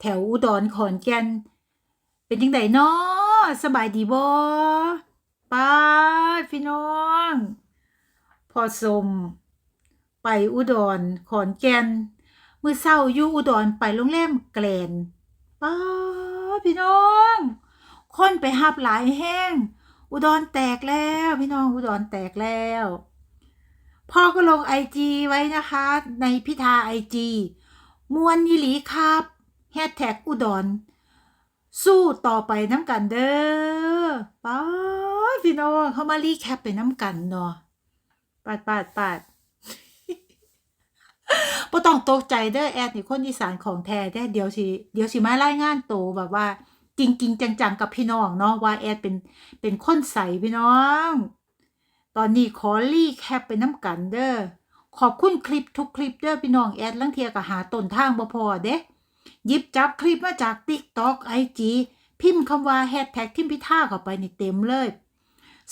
แถวอุดรขอนแก่นเป็นยังไงเนาะสบายดีบ่ป้าพี่น้อง พอสม ไปอุดรขอนแก่นมื้อเช้าอยู่อุดรไปโรงแรมแกลนป้าพี่น้อง คนไปหับหลายแห้ง อุดรแตกแล้วพี่น้องอุดรแตกแล้วพ่อก็ลงไอจีไว้นะคะ ในพิธาไอจีมวนยิหลีครับ แฮชแท็กอุดร สู้ต่อไปน้ำกันเด้อป้าพี่น้องเขามารีแคปไปน้ำกันเนาะปาดปาดปาดบ่ต้องตกใจเด้อแอดนี่คนอีสานของแท้ได้เดี๋ยวสิเดี๋ยวสิมารายงานโตแบบว่า จริงๆจังๆ กับพี่น้องเนาะว่าแอดเป็นเป็นคนใสพี่น้อง ตอนนี้ขอรีแคปไปน้ำกันเด้อขอบคุณคลิปทุกคลิปเด้อพี่น้องแอดลังเทียก็หาต้นทางบ่พอเด้ หยิบจับคลิปมาจาก TikTok IG พิมพ์คำว่าแฮชแท็กทิมพิธาเข้าไปในเต็มเลย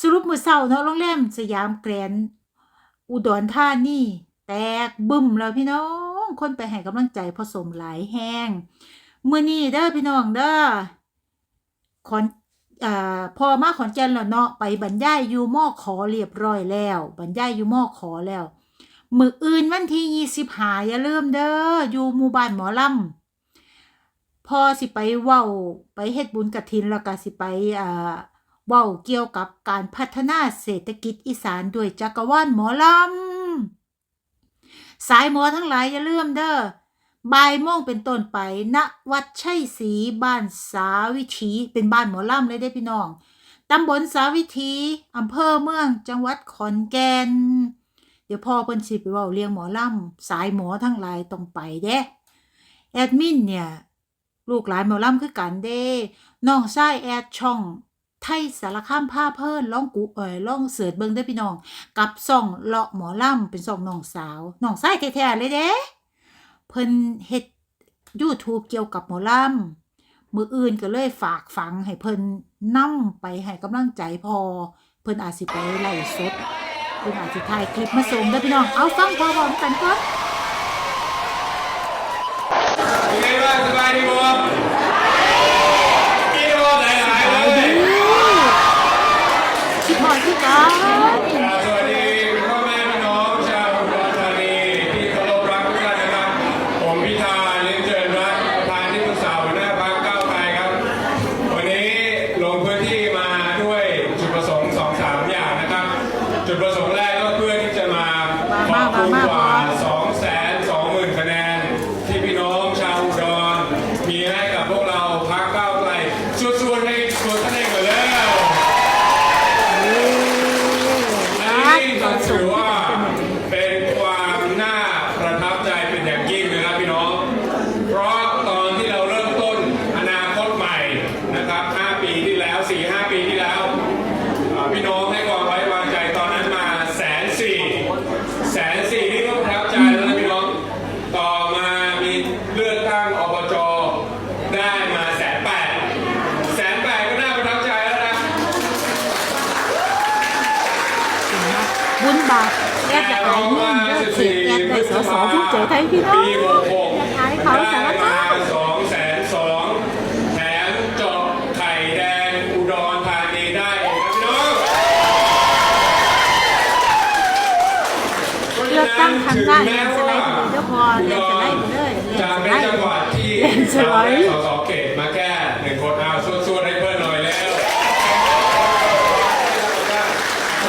สรุปมือเศร้าเนาะโรงแรมสยามแกรนด์อุดรธานีแตกบึ้มแล้วพี่น้อง คนไปให้กำลังใจผสมหลายแห้งเมื้อนี้เด้อพี่น้องเด้อขอนอพอมาขอนแก่นแล้วเนาะไปบรรยายอยู่มอขอเรียบร้อยแล้ว บรรยายอยู่มอขอแล้วมืออื่นวันที่ยี่สิบหาอย่าลืมเด้ออยู่หมู่บ้านหมอลำ พอสิไปเว้าไปเฮ็ดบุญกฐินแล้วก็สิไปอ่าเว้าเกี่ยวกับการพัฒนาเศรษฐกิจอีสานด้วยจักรวาลหมอลำ สายหมอทั้งหลายอย่าลืมเด้อบ่ายโมงเป็นต้นไปณวัดชัยศรีบ้านสาวิถีเป็นบ้านหมอลำเลยได้พี่น้องตำบลสาวิถีอำเภอเมืองจังหวัดขอนแก่นเดี๋ยวพ่อเพิ่นสิไปเว้าเรียงหมอลำสายหมอทั้งหลายต้องไปเด้แอดมินเนี่ย ลูกหลานหมอลำคือกันเด้น้องชายแอดช่อง ไทยสารคามผ้าเพิ่นล่องกูเอ่ยล่องเสิร์ชเบิงได้พี่น้อง กับซ่องเลาะหมอลำเป็นซ่องน้องสาวน้องชายแท้ๆเลยเด้เพิ่นเฮ็ด YouTube เกี่ยวกับหมอลำมืออื่นก็เลยฝากฝังให้เพิ่นนำไปให้กำลังใจพอ เพิ่นอาจสิไปไล่สดเพิ่นอาจสิถ่ายคลิปมาส่งเด้พี่น้องเอาฟังพอพร้อมกันก่อน เป็น มีให้กับพวกเราพรรคก้าวไกลส่วนๆในส่วนท่านเองก่อนแล้ว อันนี้ก็ถือว่าเป็นความน่าประทับใจเป็นอย่างยิ่งนะครับพี่น้อง เพราะตอนที่เราเริ่มต้นอนาคตใหม่นะครับ 5 ปีที่แล้ว 4-5 ปีที่แล้วอ่าพี่น้องให้ความไว้วางใจตอนนั้นมาแสนสี่แสนสี่นี่ก็ประทับใจแล้วนะพี่น้อง ต่อมามีเลือกตั้งอบจได้มาแสนแปดแสนแปดก็น่าประทับใจแล้วนะ บุญบาปแอดจะเอาเงินเด้อเขตแอดได้สสภูมิใจไทยพี่น้อง ปี อย่าขายเขาสารคาม สองแสนสองแถมเจาะไข่แดงอุดรธานีได้เองครับพี่น้องเลือกตั้งครั้งหน้าเรียนสไลด์ไปเลยเด้อพอเรียนสไลด์ไปเลยเรียนจะสเป็ไลนด์จังหวัดที่เรียนสไลเราได้ ด์ สสเขตมาแก้หนึ่งคนเอาส่วนๆให้เพื่อนหน่อยแล้ว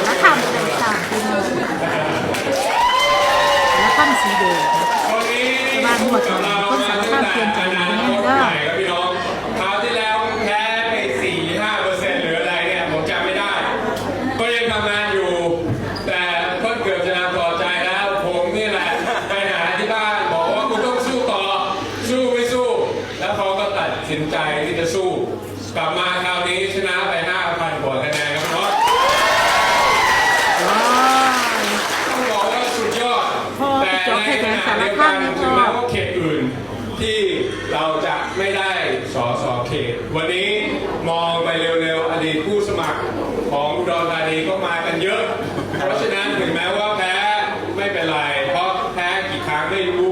แล้วทำอะไรต่างพี่น้องแล้วทำสีแดง วันนี้ บ้านหมดเลยคนสารคามเปลี่ยนใจหลายแน่เด้อ ใหม่ครับพี่น้องคราวที่แล้วแพ้ไปสี่ห้าเปอร์เซ็นต์หรืออะไรเนี่ยผมจำไม่ได้ ก็ยังทำงานอยู่ แต่เพิ่งเกือบจะนำพอใจแล้ว ผมนี่แหละไปหาที่บ้านบอกว่าคุณต้องสู้ต่อ สู้ไม่สู้ แล้วเขาก็ตัดสินใจที่จะสู้ กลับมาคราวนี้ชนะไป 5,000กว่าคะแนนครับพี่น้อง ว้าว ต้องบอกว่าสุดยอด พ่อ แต่ จบ ใน แค่ ขแดงณะสารภาพนนี่ถึพ่ ง อ แม้ว่าเขตอื่น ที่เราจะไม่ได้สอสอเขต วันนี้มองไปเร็วๆ อดีตผู้สมัครของอุดรธานีก็มากันเยอะ เพราะฉะนั้นถึงแม้ว่าแพ้ไม่เป็นไร เพราะแพ้กี่ครั้งไม่รู้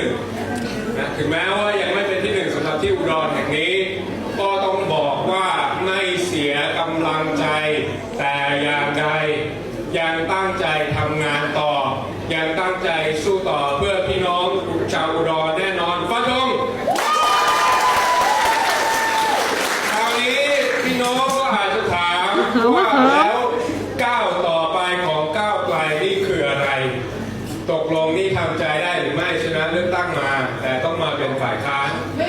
นึ่งนะถึงแม้ว่ายังไม่เป็นที่หนึ่งสำหรับที่อุดรแห่งนี้ ก็ต้องบอกว่าไม่เสียกำลังใจ แต่อย่างใดยังตั้งใจทำงานต่อ ยังตั้งใจสู้ต่อเพื่อพี่น้องชาวอุดรแน่นอนฟันธง คราวนี้พี่น้องก็อาจจะถามว่าแล้วก้าวต่อไปของก้าวไกลนี่คืออะไร ตกลงนี่ทำใจได้หรือไม่ชนะเลือกตั้งมา แต่ต้องมาเป็นฝ่ายค้าน มั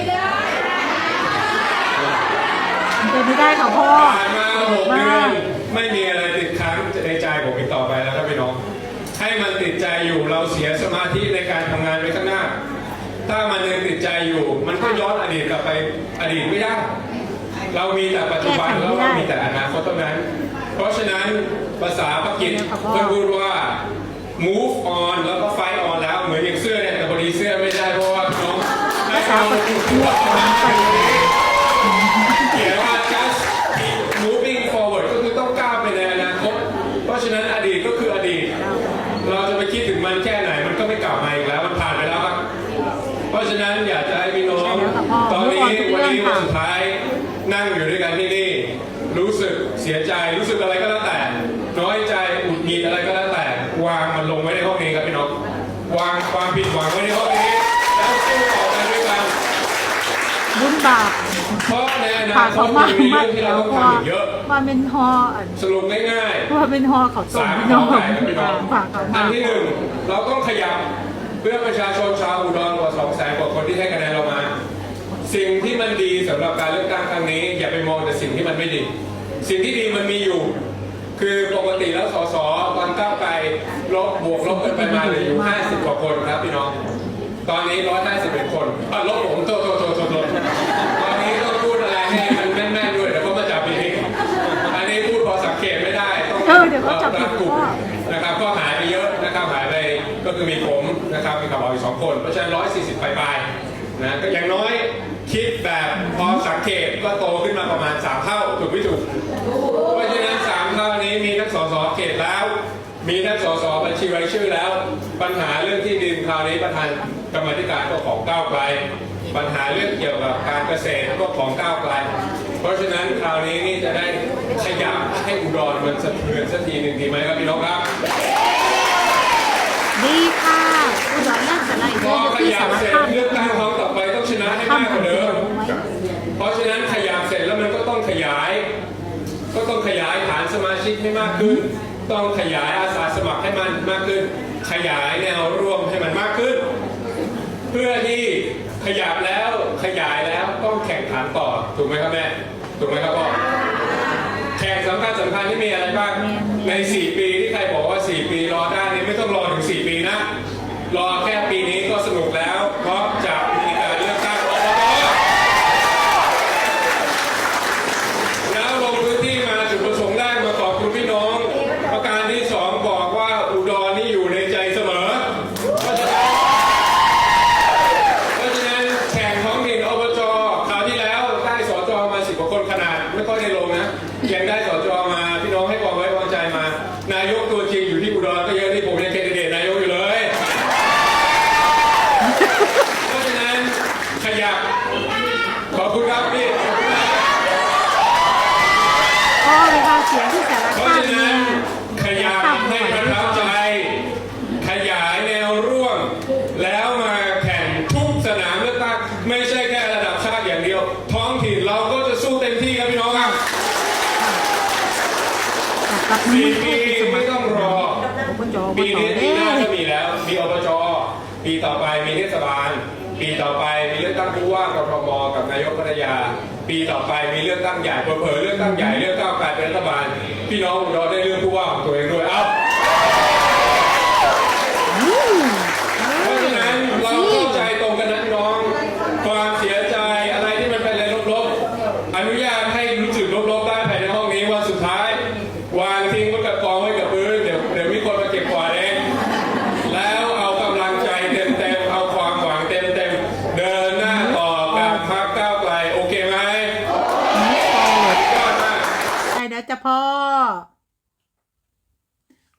นเป็นไม่ได้ค่ะพ่อ ผ่านมาหกเดือนไม่มีอะไรติดค้างในใจผมอีกต่อไปแล้วครับพี่น้อง ให้มันติดใจอยู่ เราเสียสมาธิในการทำงานไปข้างหน้า ถ้ามันยังติดใจอยู่ มันก็ย้อนอดีตกลับไปอดีตไม่ได้ เรามีแต่ปัจจุบันแก้ไขแล้วไม่ได้ก็มีแต่อนาคตเท่านั้น เพราะฉะนั้นภาษาปากีสเพื่อนพูดว่า move on แล้วก็ fight on แล้วเหมือนอย่างเสื้อเนี่ยแต่พอดีเสื้อไม่ได้เพราะว่าพี่น้องให้ภาษาเราปฏิทินไป เขียนว่า just keep moving forward ก็คือต้องก้าวไปในอนาคต เพราะฉะนั้นอดีตก็คืออดีต เราจะไปคิดถึงมันแค่ไหนมัน ก็ไม่กลับมาอีกแล้วมันผ่านไปแล้วครับ เพราะฉะนั้นอยากจะให้พี่น้องตอนนี้วันนี้วันสุดท้ายนั่งอยู่ด้วยกันที่นี่ รู้สึกเสียใจรู้สึกอะไรก็แล้วแต่ น้อยใจหงุดหงิดอะไรก็แล้วแต่ วางมันลงไว้ในห้องนี้ครับพี่น้องวางความผิดหวังไว้ในห้องนี้แล้วสู้ต่อไปด้วยกันบุญบาปเพราะในอนาผ่าคเขาตมามันมีมาเรื่องที่แล้เราวต้องพ่อทำอีกเยอะว่าเป็นฮออันสรุปง่ายว่าเป็นฮอเขาๆส่งสามพี่ข้น้อองไก่ครับพี่น้องฝากเขาอัมานที่หนึ่งเราต้องขยับเพื่อประชาชนชาวอุดรกว่าสองแสนกว่าคนที่ให้คะแนนเรามา สิ่งที่มันดีสำหรับการเลือกตั้งครั้งนี้ อย่าไปมองแต่สิ่งที่มันไม่ดี สิ่งที่ดีมันมีอยู่ คือปกติแล้วสสตอนก้าวไกลลบบวกลบกันไปมาเหลืออยู่ 50 กว่าคนครับพี่น้อง ตอนนี้ 151 คนอะลบผมโทษโทษโทษโท จับผิดกลุ่มนะครับก็หายไปเยอะนะครับหายไปก็คือมีผมนะครับมีขับเอาอีกสองคนเพราะฉะนั้น140ปลายๆนะก็อย่างน้อยคิดแบบพอสังเกตก็โตขึ้นมาประมาณ3เท่าถูกไม่ถูกเพราะฉะนั้นสามเท่านี้มีนักสสเขตแล้ว มีนักสสบัญชีรายชื่อแล้ว ปัญหาเรื่องที่ดินคราวนี้ประธานกรรมธิการก็ของก้าวไกลปัญหาเรื่องเกี่ยวกับการเกษตรก็ของก้าวไกล เพราะฉะนั้นคราวนี้นี่จะได้ขยับให้อุดรมันสะเทือนสักทีหนึ่งดีไหมครับพี่น้องครับดีค่ะอุดรราชธานีพอขยับเสร็จเลือกตั้งครั้งต่อไปต้องชนะให้มากกว่าเดิม เพราะฉะนั้นขยับเสร็จแล้วมันก็ต้องขยาย ก็ต้องขยายฐานสมาชิกให้มากขึ้น ต้องขยายอาสาสมัครให้มันมากขึ้น ขยายแนวร่วมให้มันมากขึ้น เพื่อที่ขยับแล้วขยายแล้ว ต้องแข่งขันต่อถูกไหมครับแม่ถูกไหมครับพ่อแข่งสำคัญสำคัญที่มีอะไรบ้างใน 4 ปีที่ใครบอกว่า 4 ปีรอได้นี่ไม่ต้องรอถึง 4 ปีนะ รอแค่ปีนี้ก็สนุกแล้ว เพราะจะมีการเลือกตั้งอบตแล้วลงพื้นที่มาจุดประสงค์แรกมาขอบคุณพี่น้องประการที่สองบอกว่าอุดรนี่อยู่ในใจเสมอ เพราะฉะนั้นเพราะฉะนั้นแข่งท้องถิ่นอบจคราวที่แล้วได้สจมาสิบกว่าคนขนาด ไม่ค่อยได้ลงนะยังได้สจมาพี่น้องให้ความไว้วางใจมา นายกตัวจริงอยู่ที่อุดรก็เยอะที่ผมยังแคนดิเดตนายกอยู่เลย เพราะฉะนั้นขยับขอบคุณครับพี่ขอบคุณครับ พ่อเวลาเสียงที่สาร เพราะ คาม ฉะ เนี่ นั้น ย ขยับให้ประทับใจ ข ยายแนวร่วม แล้วมาแข่งทุกสนามเลือกตั้งไม่ใช่แค่ระดับชาติอย่างเดียว ท้องถิ่นเราก็จะสู้เต็มที่ครับพี่น้องครับกับมืสี่อปีให้สมัไม่ครต้องรออบจอบปีจนี้ปีเด้หน้าก็มีแล้ว มีอบจปีต่อไปมีเทศบาล ปีต่อไปมีเลือกตั้งผู้ว่ากทมกับนายกพัทยา ปีต่อไปมีเลือกตั้งใหญ่เผลอๆเลือกตั้งใหญ่เลือกก้าวไกลเป็นรัฐบาล พี่น้องอุดรได้เลือกผู้ว่าของตัวเองด้วย เอ้า อืม เพราะฉะนั้นเราเข้าใจตรงกันนะพี่น้อง ความเสียใจอะไรที่มันเป็นอะไรลบๆ อนุญาตให้รู้สึกลบๆได้ภายในห้องนี้วันสุดท้าย วางทิ้งไว้กับกองไว้กับพื้นเดี๋ยวเดี๋ยวมีคนมาเก็บกวาดเอง แล้วเอากำลังใจเต็มๆ เอาความหวังเต็มๆ เดินหน้าต่อกับพรรคก้าวไกลโอเคไหมยอดมาก ใช่แล้วจ้ะพ่อ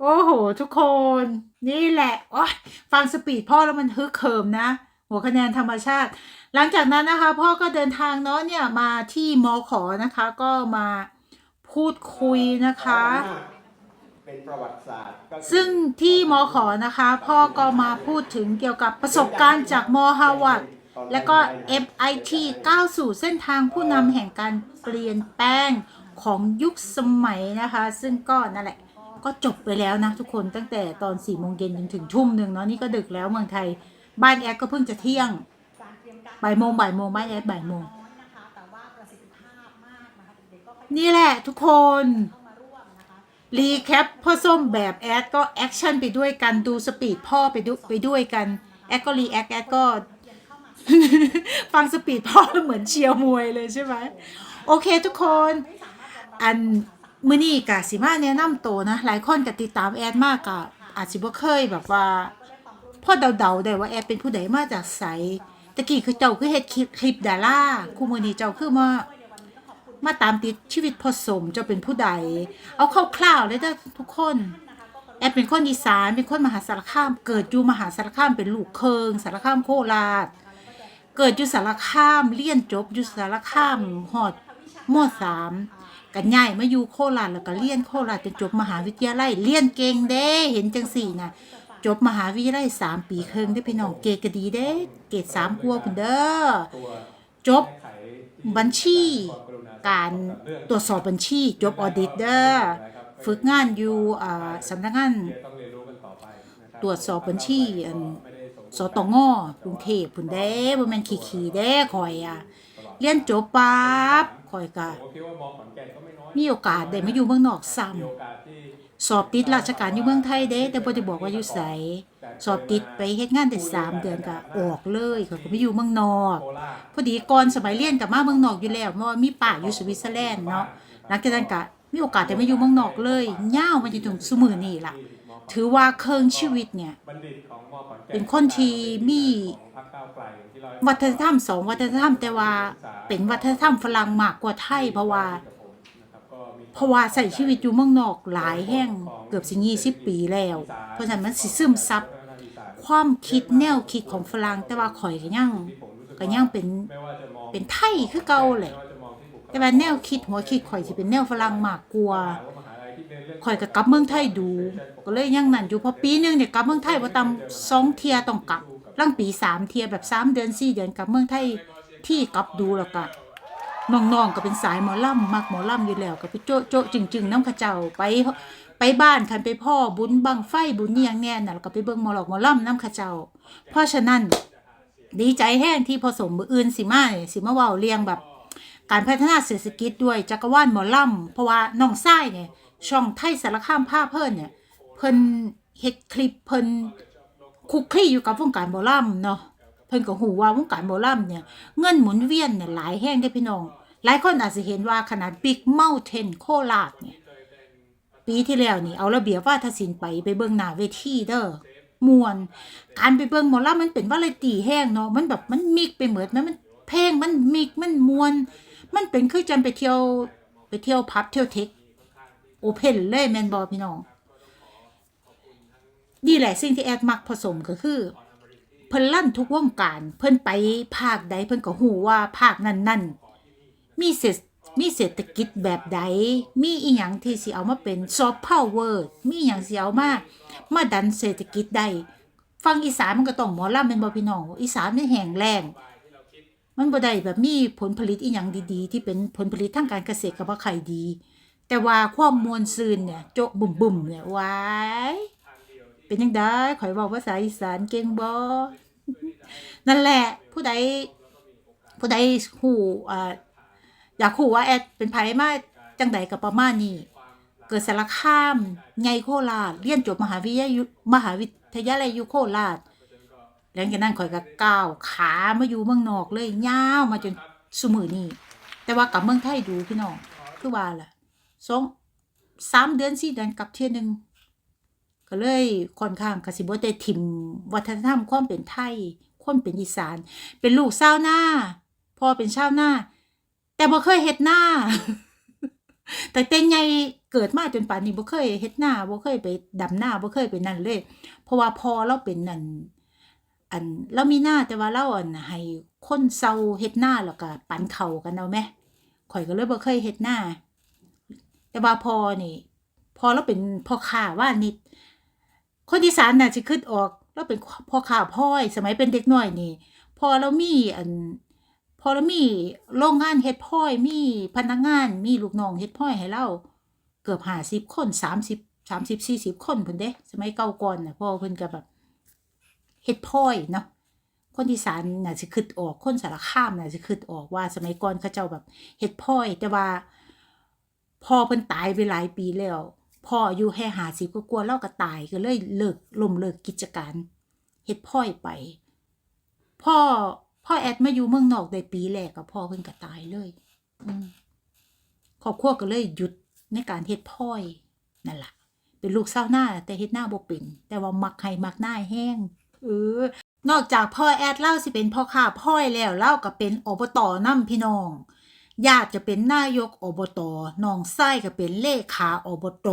โอ้โห ทุก คน นี่แหละโอ๊ยฟังสปีดพ่อแล้วมันฮึกเหิมนะ หัวคะแนนธรรมชาติ หลังจากนั้นนะคะ พ่อก็เดินทางเนาะเนี่ยมาที่มอขอนะคะ ก็มาพูดคุยนะคะ เป็นประวัติศาสตร์ก็คือซึ่งที่มอขอนะคะ พ่อก็มาพูดถึงเกี่ยวกับประสบการณ์จากมอฮาวาด และก็ MIT ก้าวสู่เส้นทางผู้นำแห่งการเปลี่ยนแปลงของยุคสมัยนะคะ ซึ่งก็นั่นแหละ ก็จบไปแล้วนะทุกคนตั้งแต่ตอน4ี่โมงเย็นจนถึงทุ่มหนึ่งเนาะนี่ก็ดึกแล้วเมืองไทย บ้านแอดก็เพิ่งจะเที่ยงบ่ายโมงบ่ายโมงบ้านแอดบ่ายโมงนี่แหละทุกคนรีแคปพ่อส้มแบบแอดก็แอคชั่นไปด้วยกันดูสปีดพ่อไปดูไปด้วยกันแอดก็รีแอคแอดก็ ฟังสปีดพ่อเหมือนเชียร์มวยเลยใช่ไหมโอเคทุกคนอัน มือนี่กะสิมาแนะนำตัวนะ หลายคนก็ติดตามแอดมากกะอาจสิบ่เคยแบบว่าพ่อเดาๆได้ว่าแอดเป็นผู้ใดมาจากไสตะกี้คือเจ้าคือเฮ็ดคลิปคลิปดาราคู่มือนี้เจ้าคือมามาตามติดชีวิตผสมเจะเป็นผู้ใด เอาคร่าวๆเลยเด้อทุกคน แอบเป็นคนอีสานเป็นคนมหาสารคาม เกิดอยู่มหาสารคามเป็นลูกเคิง สารคามโคราชเกิดอยู่สารคามเรียนจบอยู่สารคามหอดมสาม กันใหญ่มาอยู่โคราชแล้วก็เรียนโคราชจนจบมหาวิทยาลัยเรียนเก่งเด้ เห็นจังสี่นะจบมหาวิทยาลัยสามปีครึ่งได้พี่น้องเกรดก็ดีเด้ เกรดสามกัวพุ่นเด้อจบบัญชี การตรวจสอบบัญชี จบออดิตเดอร์ฝึกงานอยู่อ่าสำนักงานตรวจสอบบัญชีอันไม่ได้ส่งสตงกรุงเทพพุ่นเด้บ่แม่นขี้ๆเด้ข่อยอะ เรียนจบปั๊บข่อยก็ผมก็คิดว่ามอขอนแก่นก็ไม่น้อยมีโอกาสได้มาอยู่เมืองนอกซ้ำมีโอกาสที่สอบติดราชการอยู่เมืองไทยเด้ แต่บ่ได้บอกว่าอยู่ไสสอบติดไปเฮ็ดงานได้สามเดือนก็ออกเลยข่อยก็ไปอยู่เมืองนอกโคราชพอดีก่อนสมัยเรียนกับมาเมืองนอกอยู่แล้วเพราะว่ามีป่าอยู่สวิตเซอร์แลนด์เนาะหลังจากนั้นก็มีโอกาสได้มาอยู่เมืองนอกเลยย่าวมาจนถึงซุมือนี่ล่ะ ถือว่าเคิงชีวิตเนี่ยบัณฑิตของมอขอนแก่นเป็นคนที่มี วัฒนธรรมสองวัฒนธรรมแต่ว่าเป็นวัฒนธรรมฝรั่งมากกว่าไทยเพราะว่าเพราะว่าใส่ชีวิตอยู่เมืองนอกหลายแห่งเกือบสิยี่สิบปีแล้ว เพราะฉะนั้นมันสิซึมซับความคิดแนวคิดของฝรั่งแต่ว่าข่อยก็ยังก็ยังเป็นเป็นไทยคือเก่าแหละแต่ว่าแนวคิดหัวคิดข่อยสิเป็นแนวฝรั่งมากกว่าข่อยก็กลับเมืองไทยดู ก็เลยยังนั่นอยู่พอปีหนึงเนี่ยกลับเมืองไทยบ่ต่ำสองเที่ยต้องกลับ ลังปีสามเทียแบบสามเดือนสี่เดือนกับเมืองไทยที่กลับดูแล้วก็น้องๆก็เป็นสายหมอล่ำมักหมอล่ำอยู่แล้วก็ไปโจ๊ะโจ๊ะจึงๆน้ำข้าเจ้าไปไปบ้านคันไปพ่อบุญบังไฟบุญเนียงแน่น่ะแล้วก็ไปเบิ่งหมอหลอกหมอล่ำน้ำข้าเจ้า เพราะฉะนั้นดีใจแห้งที่ผสมมืออื่นสิมาสิมาเว้าเรียงแบบ การพัฒนาเศรษฐกิจด้วยจักรวาลหมอล่ำเพราะว่าน้องไส้เนี่ยช่องไทยสารคามภาพเพิ่นเนี่ยเพิ่นเฮ็ดคลิปเพิ่น คุกคีอยู่กับวงการหมอลำเนาะเพิ่นก็หูว่าวงการหมอลำเนี่ย เงินหมุนเวียนเนี่ยหลายแห้งได้พี่น้อง หลายคนอาจจะเห็นว่าขนาด Big Mountain โคราชเนี่ย ปีที่แล้วนี่เอาระเบียบว่าทศิลป์ไปไปเบิ่งหน้าเวทีเด้อมวนการไปเบิ่งหมอลำมันเป็นวาไรตีแห้งเนาะมันแบบมันมิกไปเหมือนมันมันเพลงมันมิกมันมวน มันเป็นคือจันไปเที่ยวไปเที่ยวพับเที่ยวเทคโอเพนเลยแมนบอพี่น้อง นี่แหละสิ่งที่แอดมักผสมก็คือ เพิ่นลั่นทุกวงการ เพิ่นไปภาคใดเพิ่นก็หูว่าภาคนั้นนั่นๆมีเศรษฐมีเศรษฐกิจแบบใด มีอีหยังที่สิเอามาเป็นซอฟต์พาวเวอร์มีอีหยังสิเอามา มาดันเศรษฐกิจได้ฟังอีสานมันก็ต้องหมอลำเป็นบ่พี่น้องอีสานมันแห้งแล้งมันบ่ได้แบบมีผลผลิตอีหยังดีๆ ที่เป็นผลผลิตทางการเกษตรกับว่าไข่ดี แต่ว่าความมวลซืนเนี่ยโจะบุ่มบุ่มๆเนี่ยว้าย เป็นยังได้ข่อยเว้าภาษาอีสานเก่งบ่นั่นแหละ ผู้ใดผู้ใดฮู้อ่าอยากฮู้ว่าแอดเป็นไผมาจังใดก็ประมาณนี้เกิดสารคามใหญ่โคราชเรียนจบมหาวิทยาลัยมหาวิทยาลัยอยู่โคราชหลังจากนั้นข่อยก็ก้าวขามาอยู่เมืองนอกเลยยาวมาจนสมือนี้แต่ว่ากลับเมืองไทยดูพี่น้องคือว่าล่ะสองสามเดือนสี่เดือนกลับเที่ยหนึง ก็เลยค่อนข้างกสิบ่ได้ถิ่มวัฒนธรรมความเป็นไทยความเป็นอีสาน เป็นลูกชาวนาพ่อเป็นชาวนาแต่บ่เคยเฮ็ดหน้า แต่แต่ใหญ่เกิดมาจนป่านนี้บ่เคยเฮ็ดหน้าบ่เคยไปดำหน้าบ่เคยไปนั่นเลย เพราะว่าพอเราเป็นนั่นอันเรามีหน้าแต่ว่าเราอันให้คนเซาเฮ็ดหน้าแล้วก็ปันเข่ากันเอาไหมข่อยก็เลยบ่เคยเฮ็ดหน้า แต่ว่าพอนี่พอเราเป็นพ่อค้าว่านิด คนอีสานน่ะสิคิดออกเราเป็นพ่อค้าพ่อย สมัยเป็นเด็กน้อยนี่พอเรามีอันพอเรามีโรงงานเฮ็ดพ่อย มีพนักงานมีลูกน้องเฮ็ดพ่อยให้เราเกือบห้าสิบคนสามสิบสามสิบสี่สิบคนพุ่นเด้ สมัยเก่าก่อนน่ะพ่อเพิ่นก็แบบเฮ็ดพ่อยเนาะคนอีสานน่ะสิคิดออกคนสารคามน่ะสิคิดออกว่าสมัยก่อนเขาเจ้าแบบเฮ็ดพ่อย แต่ว่าพ่อเพิ่นตายไปหลายปีแล้ว พ่ออายู่แค่หาสิบกว่าๆแล้วก็ตายก็เลยเลิกล้มเลิกกิจการเฮ็ดพ่อยไป พ่อพ่อแอดมาอยู่เมืองนอกได้ปีแรกกับพ่อเพิ่นก็ตายเลยอืครอบครัวก็เลยหยุดในการเฮ็ดพ่อยนั่นล่ะเป็นลูกเศร้าหน้า แต่เฮ็ดหน้าบ่เป็นแต่ว่ามักให้มักหน้าแห้งเออนอกจากพ่อแอดเล่าสิเป็นพ่อค้าพ่อยแล้วเล่าก็เป็นอบตนํพี่น้อง ญาติจะเป็นนายกอบตน้องไส้ก็เป็นเลขาอบต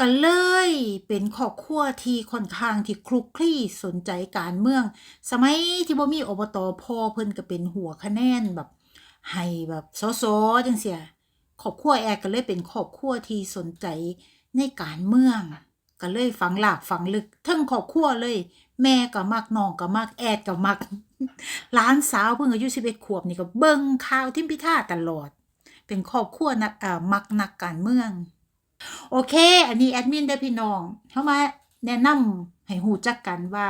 ก็เลยเป็นครอบครัวที่ค่อนข้างที่คลุกคลี่สนใจการเมือง สมัยที่บ่มีอบตพ่อเพิ่นก็เป็นหัวคะแนนแบบให้แบบสอสอจังเสียครอบครัวแอร์ก็เลยเป็นครอบครัวที่สนใจในการเมือง ก็เลยฝังหลากฝังลึกทั้งครอบครัวเลย แม่ก็มักน้องก็มักแอดก็มักหลานสาวเพิ่งอายุ11ขวบนี่ก็เบิ่งข่าวทิมพิธาตลอด เป็นครอบครัวนักอ่ามักนักการเมือง โอเค อันนี้แอดมินได้พี่น้องเข้ามาแนะนำให้หูจักกันว่า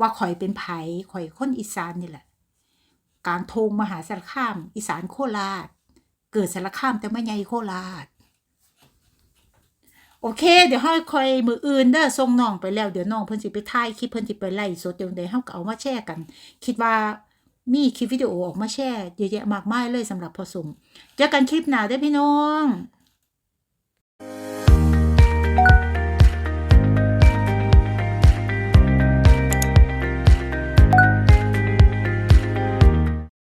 ว่าข่อยเป็นไผข่อยคนอีสานนี่แหละ การทงมหาสารคาม อีสานโคราช เกิดสารคามแต่ไม่ใหญ่โคราช โอเค เดี๋ยวให้คอยมืออื่นเด้อส่งน้องไปแล้ว เดี๋ยวน้องเพิ่นสิไปถ่ายคลิปเพิ่นสิไปไล่สดเดี๋ยวเดยวเฮาก็เอามาแชร์กัน คิดว่ามีคลิปวิดีโอออกมาแชร์เยอะแยะมากมายเลยสำหรับพอสมเจอกันคลิปหน้าเด้พี่น้อง